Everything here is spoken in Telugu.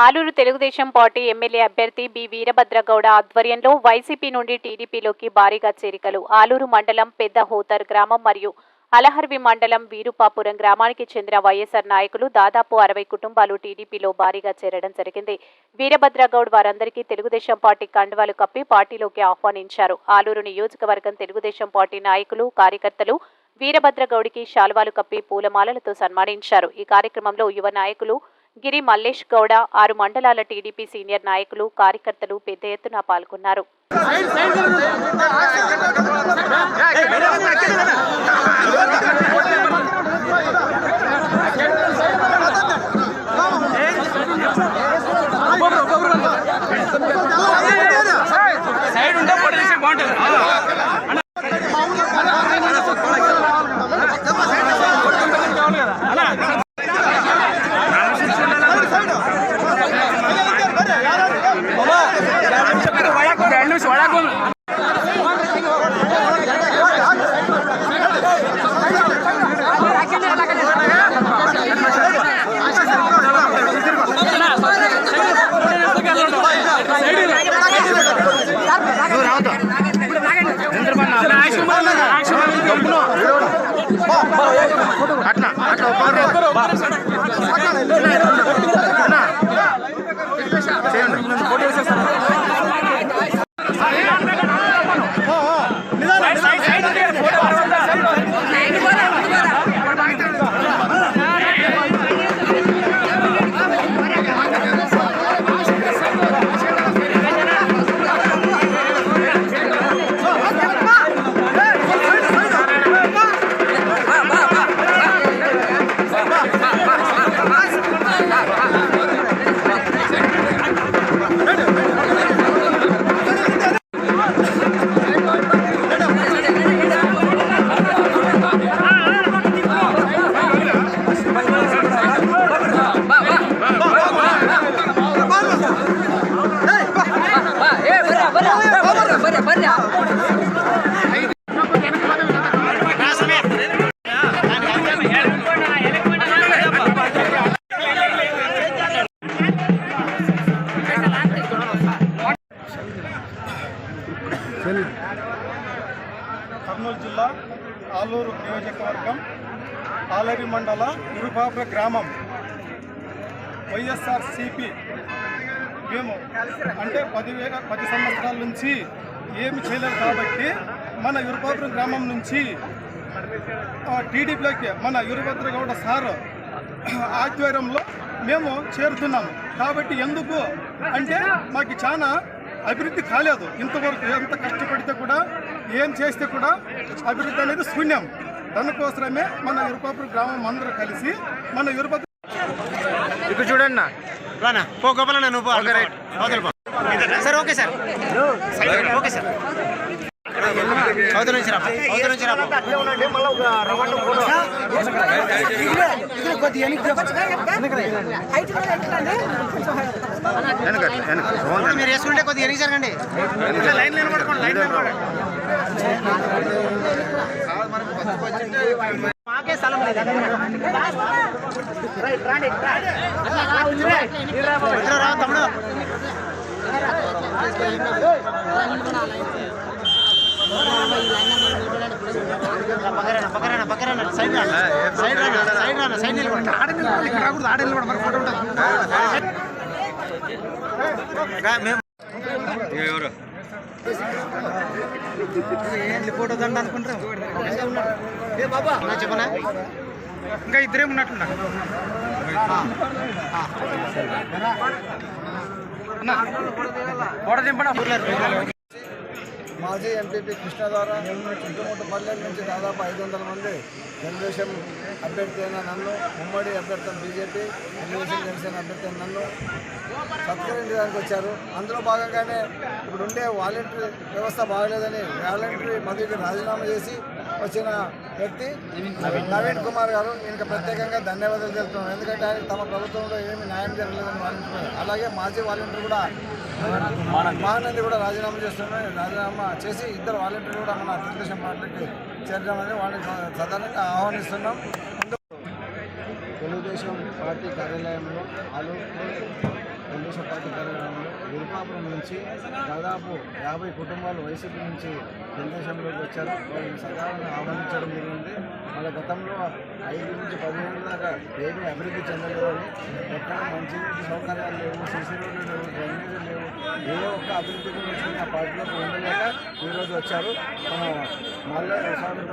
ఆలూరు తెలుగుదేశం పార్టీ ఎమ్మెల్యే అభ్యర్థి బి వీరభద్రగౌడ ఆధ్వర్యంలో వైసీపీ నుండి టీడీపీలోకి భారీగా చేరికలు. ఆలూరు మండలం పెద్ద హోతర్ గ్రామం మరియు అలహర్వి మండలం వీరుపాపురం గ్రామానికి చెందిన వైఎస్ఆర్ నాయకులు దాదాపు అరవై కుటుంబాలు టీడీపీలో భారీగా చేరడం జరిగింది. వీరభద్రగౌడ్ వారందరికీ తెలుగుదేశం పార్టీ కండువాలు కప్పి పార్టీలోకి ఆహ్వానించారు. ఆలూరు నియోజకవర్గం తెలుగుదేశం పార్టీ నాయకులు కార్యకర్తలు వీరభద్రగౌడికి శాల్వాలు కప్పి పూలమాలలతో సన్మానించారు. ఈ కార్యక్రమంలో యువ నాయకులు గిరి మల్లేష్ గౌడ ఆరు మండలాల టీడీపీ సీనియర్ నాయకులు కార్యకర్తలు పెద్ద ఎత్తున పాల్గొన్నారు. సైడ్ ఉంటే బాగుంటుంది. కర్నూలు జిల్లా ఆలూరు నియోజకవర్గం ఆలరి మండల ఇరుపాపుర గ్రామం. వైఎస్ఆర్ సిపి మేము అంటే పదివేల పది సంవత్సరాల నుంచి ఏమి చేయలేదు కాబట్టి మన ఇరుపాపురం గ్రామం నుంచి టీడీపీలోకి మన వీరభద్రగౌడ సార్ ఆధ్వర్యంలో మేము చేరుతున్నాము. కాబట్టి ఎందుకు అంటే మాకు చాలా అభివృద్ధి కాలేదు. ఇంతవరకు ఎంత కష్టపడితే కూడా ఏం చేస్తే కూడా అభివృద్ధి అనేది శూన్యం. దానికోసమే మన ఇరుపాపురం గ్రామం అందరూ కలిసి మన వీరభద్ర ఇక్కడ చూడండి రానా పో గోపాలన్న నువ్వు పో. Okay, right. అవతల పో. Sir okay sir okay sir అవతల నుంచి రా అవతల నుంచి రా వెనక అట్లా, వెనక. ఫోటో మీరు వేసుకుంటే కొద్దిగా ఎనికి జరగండి లైన్ లైన్ వదిలేరా రా తమ్ముడు పక్కన పక్కన పక్కన సైడ్ రానా సైడ్ రానా సైడ్ రానా సైడ్ నిలబడి ఆడ నిలబడి ఇక్కడ రాకూడదు ఆడ నిలబడి మరి ఫోటో ఉంటుంది మేము ఎవరు ఏంటి ఫోటో దండ అనుకుంటాం చెప్పనా? ఇంకా ఇద్దరే ఉన్నట్టున్నా. ఫోటో దింపడా మాజీ ఎంపీపీ కృష్ణ ద్వారా చుట్టుముట్టు పల్లెల నుంచి దాదాపు ఐదు వందల మంది తెలుగుదేశం అభ్యర్థి అయిన నన్ను ఉమ్మడి అభ్యర్థి బీజేపీ తెలుగుదేశం జనసేన అభ్యర్థి అయిన నన్ను సత్కరించడానికి వచ్చారు. అందులో భాగంగానే ఇప్పుడు ఉండే వాలంటరీ వ్యవస్థ బాగలేదని వాలంటరీ పదవికి రాజీనామా చేసి వచ్చిన వ్యక్తి నవీన్ కుమార్ గారు. ఈయనకి ప్రత్యేకంగా ధన్యవాదాలు తెలుపుతున్నాం. ఎందుకంటే ఆయన తమ ప్రభుత్వంలో ఏమీ న్యాయం జరగలేదని వాలంటీర్ అలాగే మాజీ వాలంటీర్ కూడా మహానంది కూడా రాజీనామా చేస్తున్నాయి రాజీనామా చేసి ఇద్దరు వాలంటీర్లు కూడా మన తెలుగుదేశం పార్టీకి చేరడానికి వాళ్ళని సాధారణంగా ఆహ్వానిస్తున్నాం. తెలుగుదేశం పార్టీ కార్యాలయంలో ఆలూరు తెలుగుదేశం పార్టీ కార్యాలయంలో విరుపాపురం నుంచి దాదాపు యాభై కుటుంబాలు వైసీపీ నుంచి తెలుగుదేశంలోకి వచ్చారు. వాళ్ళని సకాలంగా ఆహ్వానించడం జరిగింది. వాళ్ళ గతంలో ఐదు నుంచి పదిహేను దాకా ఏమీ అభివృద్ధి చెందలేదని ఎక్కడ మంచి సౌకర్యాలు లేవు సీసీ రోడ్లు లేవు డ్రైనేజీలు లేవు ఏ ఒక్క అభివృద్ధి గురించి ఆ పార్టీలోకి ఉండలేక ఈరోజు వచ్చారు. మన మళ్ళీ